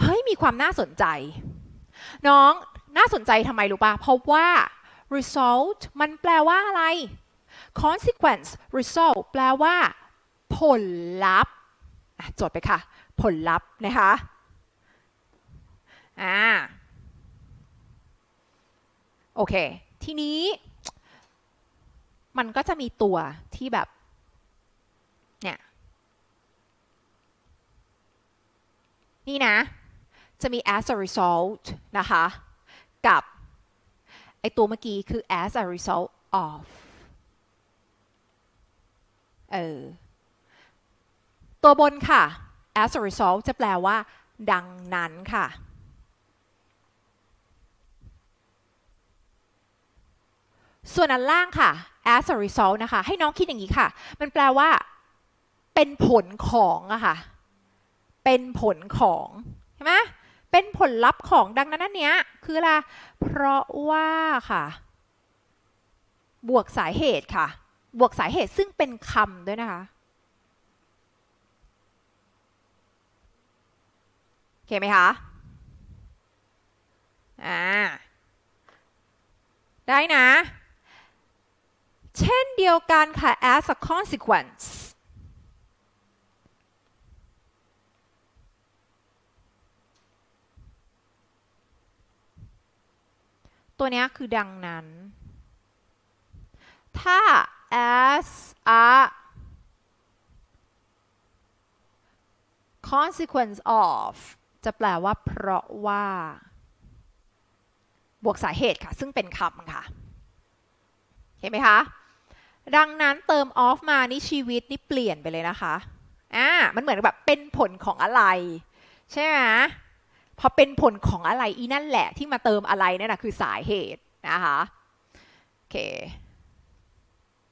เฮ้ยมีความน่าสนใจ น้องน่าสนใจทำไมรู้ปะเพราะว่า result มันแปลว่าอะไร consequence result แปลว่า ผลลัพธ์อะจดไปค่ะ ผลลัพธ์นะคะอ่าโอเค ทีนี้ มันก็จะมีตัวที่แบบ เนี่ย นี่นะ จะมี as a result นะคะ กับไอตัวเมื่อกี้คือ as a result of เออ ตัวบนค่ะ as a result จะแปลว่า ดังนั้นค่ะส่วนอันล่างค่ะ as a result นะคะ ให้น้องคิดอย่างนี้ค่ะ มันแปลว่า เป็นผลของอะค่ะ เป็นผลของ ใช่ไหม เป็นผลลัพธ์ของดังนั้นอันเนี้ยคืออะไร เพราะว่าค่ะ บวกสาเหตุค่ะ บวกสาเหตุซึ่งเป็นคำด้วยนะคะโอเคไหมคะอ่าได้นะ เช่นเดียวกันค่ะ as a consequence ตัวนี้คือดังนั้น ถ้า as a consequence of จะแปลว่าเพราะว่า บวกสาเหตุค่ะ ซึ่งเป็นคำค่ะ เห็นไหมคะ ดังนั้นเติม of มานี่ชีวิตนี่เปลี่ยนไปเลยนะคะ อ่า มันเหมือนแบบเป็นผลของอะไร ใช่ไหม พอเป็นผลของอะไรอีนั่นแหละที่มาเติมอะไรนั่นแหะคือสาเหตุนะคะโอเค